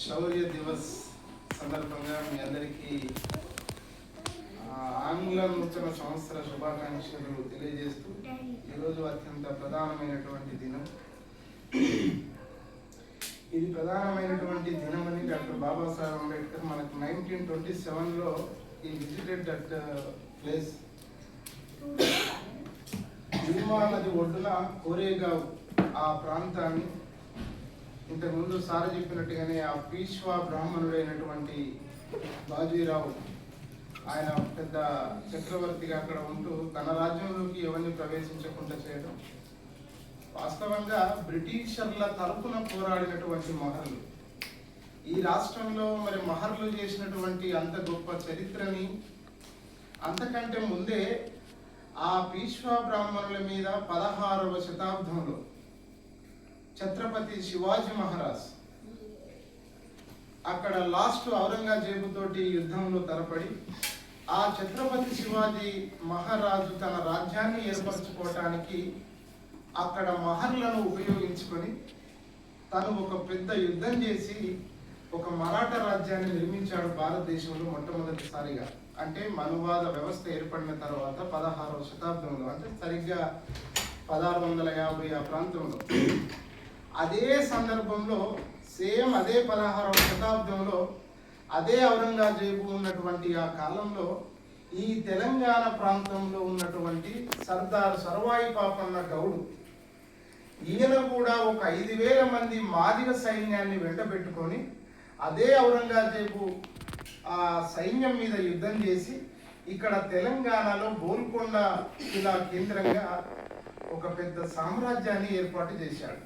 శౌర్య దివస్ సందర్భంగా మీ అందరికీ ఆంగ్ల నూతన సంవత్సర శుభాకాంక్షలు తెలియజేస్తూ ఈరోజు అత్యంత ప్రధానమైనటువంటి దినం. ఇది ప్రధానమైనటువంటి దినం అని డాక్టర్ బాబాసాహెబ్ అంబేద్కర్ మనకు నైన్టీన్ ట్వంటీ సెవెన్లో ఈ విజిటెడ్ దట్ ప్లేస్ భీమా నది ఒడ్డున కోరేగావ్ ఆ ప్రాంతాన్ని ఇంతకుముందు సార్ చెప్పినట్టుగానే ఆ పీష్వా బ్రాహ్మణుడైనటువంటి బాజీరావు ఆయన పెద్ద చక్రవర్తిగా అక్కడ ఉంటూ తన రాజ్యంలోకి ఎవరిని ప్రవేశించకుండా చేయడం వాస్తవంగా బ్రిటిషర్ల తరపున పోరాడినటువంటి మహర్లు. ఈ రాష్ట్రంలో మరి మహర్లు చేసినటువంటి అంత గొప్ప చరిత్రని అంతకంటే ముందే ఆ పీష్వా బ్రాహ్మణుల మీద పదహారవ శతాబ్దంలో ఛత్రపతి శివాజీ మహారాజ్. అక్కడ లాస్ట్ ఔరంగజేబు తోటి యుద్ధంలో తరపడి ఆ ఛత్రపతి శివాజీ మహారాజు తన రాజ్యాన్ని ఏర్పరచుకోవటానికి అక్కడ మహర్లను ఉపయోగించుకొని తను ఒక పెద్ద యుద్ధం చేసి ఒక మరాఠా రాజ్యాన్ని నిర్మించాడు భారతదేశంలో మొట్టమొదటిసారిగా. అంటే మనువాద వ్యవస్థ ఏర్పడిన తర్వాత పదహారవ శతాబ్దంలో అంటే సరిగ్గా పదహారు వందల యాభై ఆ ప్రాంతంలో. అదే సందర్భంలో సేమ్ అదే పదహారవ శతాబ్దంలో అదే ఔరంగజేబు ఉన్నటువంటి ఆ కాలంలో ఈ తెలంగాణ ప్రాంతంలో ఉన్నటువంటి సర్దార్ సర్వాయి పాపన్న గౌడు ఈయన కూడా ఒక ఐదు వేల మంది మాదిగ సైన్యాన్ని వెంటబెట్టుకొని అదే ఔరంగజేబు ఆ సైన్యం మీద యుద్ధం చేసి ఇక్కడ తెలంగాణలో గోల్కొండ ఇలా కేంద్రంగా ఒక పెద్ద సామ్రాజ్యాన్ని ఏర్పాటు చేశాడు.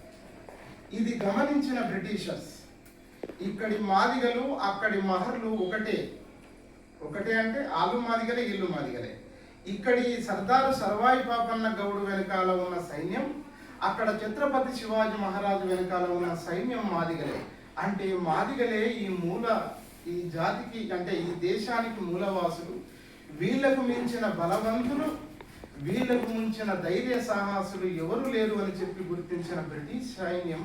ఇది గమనించిన బ్రిటిషర్స్. ఇక్కడి మాదిగలు అక్కడి మహర్లు ఒకటే. ఒకటే అంటే ఆలు మాదిగలే ఇల్లు మాదిగలే. ఇక్కడి సర్దారు సర్వాయి పాపన్న గౌడు వెనకాల ఉన్న సైన్యం అక్కడ ఛత్రపతి శివాజీ మహారాజు వెనకాల ఉన్న సైన్యం మాదిగలే. అంటే మాదిగలే ఈ మూల ఈ జాతికి అంటే ఈ దేశానికి మూలవాసులు. వీళ్ళకు మించిన బలవంతులు వీళ్ళకు ముంచిన ధైర్య సాహసులు ఎవరు లేరు అని చెప్పి గుర్తించిన బ్రిటిష్ సైన్యం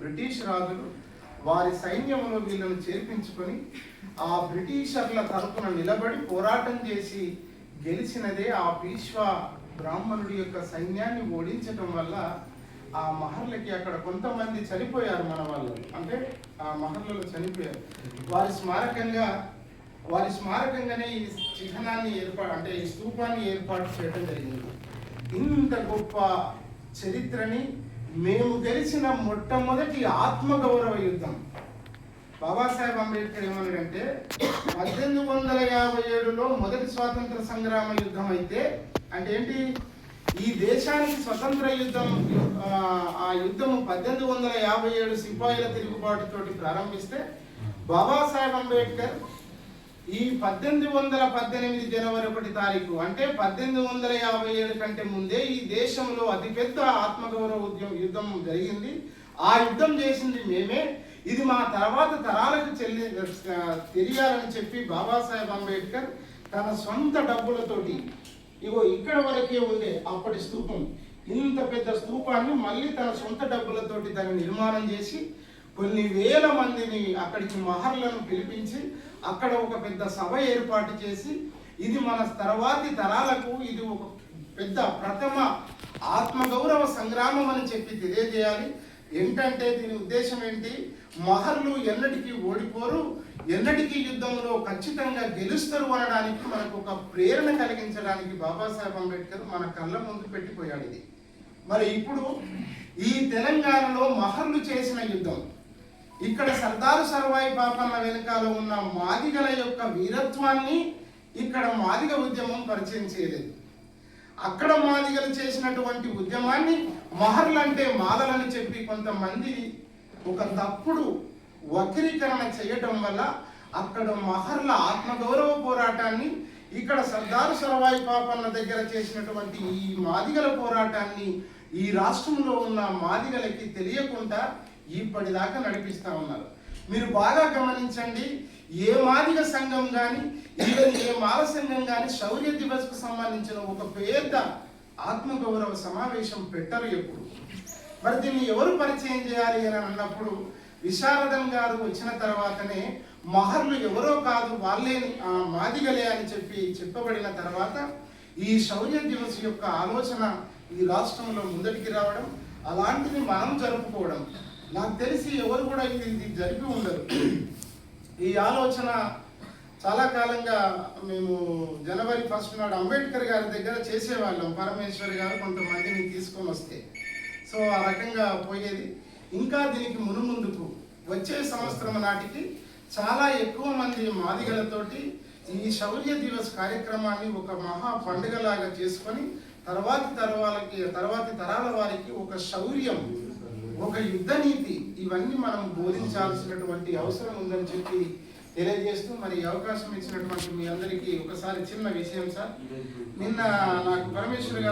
బ్రిటిష్ రాజులు వారి సైన్యంలో వీళ్ళను చేర్పించుకొని ఆ బ్రిటిషర్ల తరపున నిలబడి పోరాటం చేసి గెలిచినదే ఆ పీష్వా బ్రాహ్మణుడి యొక్క సైన్యాన్ని ఓడించటం వల్ల ఆ మహర్లకి అక్కడ కొంతమంది చనిపోయారు మన వాళ్ళు అంటే ఆ మహర్లలో చనిపోయారు. వారి స్మారకంగా వారి స్మారకంగానే ఈ చిహ్నాన్ని ఏర్పాటు అంటే ఈ స్తూపాన్ని ఏర్పాటు చేయడం జరిగింది. ఇంత గొప్ప చరిత్రని మేము గెలిచిన మొట్టమొదటి ఆత్మగౌరవ యుద్ధం. బాబాసాహెబ్ అంబేద్కర్ ఏమన్నాడంటే పద్దెనిమిది వందల యాభై ఏడులో మొదటి స్వాతంత్ర సంగ్రామ యుద్ధం అయితే అంటే ఏంటి? ఈ దేశానికి స్వతంత్ర యుద్ధం ఆ, ఆ యుద్ధం పద్దెనిమిది వందల యాభై ఏడు సిపాయిల తిరుగుబాటుతోటి ప్రారంభిస్తే బాబాసాహెబ్ అంబేద్కర్ ఈ పద్దెనిమిది వందల పద్దెనిమిది జనవరి ఒకటి తారీఖు అంటే పద్దెనిమిది వందల యాభై ఏడు కంటే ముందే ఈ దేశంలో అతిపెద్ద ఆత్మగౌరవ ఉద్యమం యుద్ధం జరిగింది. ఆ యుద్ధం చేసింది మేమే. ఇది మా తర్వాత తరాలకు చెల్లి తెలియాలని చెప్పి బాబాసాహెబ్ అంబేద్కర్ తన సొంత డబ్బులతోటి ఇగో ఇక్కడ వరకే ఉండే అప్పటి స్తూపం ఇంత పెద్ద స్తూపాన్ని మళ్ళీ తన సొంత డబ్బులతోటి దాన్ని నిర్మాణం చేసి కొన్ని వేల మందిని అక్కడికి మహర్లను పిలిపించి అక్కడ ఒక పెద్ద సభ ఏర్పాటు చేసి ఇది మన తర్వాతి తరాలకు ఇది ఒక పెద్ద ప్రథమ ఆత్మగౌరవ సంగ్రామం అని చెప్పి తెలియజేయాలి. ఏంటంటే దీని ఉద్దేశం ఏంటి? మహర్లు ఎన్నటికీ ఓడిపోరు ఎన్నటికీ యుద్ధంలో ఖచ్చితంగా గెలుస్తారు అనడానికి మనకు ఒక ప్రేరణ కలిగించడానికి బాబాసాహెబ్ అంబేద్కర్ మన కళ్ళ ముందు పెట్టిపోయాడు ఇది. మరి ఇప్పుడు ఈ తెలంగాణలో మహర్లు చేసిన యుద్ధం ఇక్కడ సర్దారు సర్వాయి పాపన్న వెనకాల ఉన్న మాదిగల యొక్క వీరత్వాన్ని ఇక్కడ మాదిగ ఉద్యమం పరిచయం చేయలేదు. అక్కడ మాదిగలు చేసినటువంటి ఉద్యమాన్ని మహర్లు అంటే చెప్పి కొంతమంది ఒక తప్పుడు వక్రీకరణ చేయటం వల్ల అక్కడ మహర్ల ఆత్మగౌరవ పోరాటాన్ని ఇక్కడ సర్దారు సరవాయి పాపన్న దగ్గర చేసినటువంటి ఈ మాదిగల పోరాటాన్ని ఈ రాష్ట్రంలో ఉన్న మాదిగలకి తెలియకుండా ఇప్పటిదాకా నడిపిస్తా ఉన్నారు. మీరు బాగా గమనించండి ఏ మాదిగ సంఘం కానీ ఈవెన్ ఏ మాల సంఘం కానీ శౌర్య దివస్కు సంబంధించిన ఒక పెద్ద ఆత్మగౌరవ సమావేశం పెట్టరు ఎప్పుడు. మరి దీన్ని ఎవరు పరిచయం చేయాలి అని అన్నప్పుడు విశారదం గారు వచ్చిన తర్వాతనే మహర్లు ఎవరో కాదు వాళ్ళే మాదిగలే అని చెప్పి చెప్పబడిన తర్వాత ఈ శౌర్య దివస్ యొక్క ఆలోచన ఈ రాష్ట్రంలో ముందటికి రావడం అలాంటిది మనం జరుపుకోవడం. నాకు తెలిసి ఎవరు కూడా ఇది ఇది జరిపి ఉండరు. ఈ ఆలోచన చాలా కాలంగా మేము జనవరి ఫస్ట్ నాడు అంబేద్కర్ గారి దగ్గర చేసేవాళ్ళం. పరమేశ్వర్ గారు కొంతమందిని తీసుకొని వస్తే. సో ఆ రకంగా పోయేది. ఇంకా దీనికి మునుముందుకు వచ్చే సంవత్సరం నాటికి చాలా ఎక్కువ మంది మాదిగలతోటి ఈ శౌర్య దివస్ కార్యక్రమాన్ని ఒక మహా పండుగలాగా చేసుకొని తర్వాతి తరవాలకి తర్వాతి తరాల వారికి ఒక శౌర్యం ఒక యుద్ధ నీతి ఇవన్నీ మనం బోధించాల్సినటువంటి అవసరం ఉందని చెప్పి తెలియజేస్తూ మరి అవకాశం ఇచ్చినటువంటి మీ అందరికీ ఒకసారి చిన్న విషయం సార్. నిన్న నాకు పరమేశ్వర్ గారు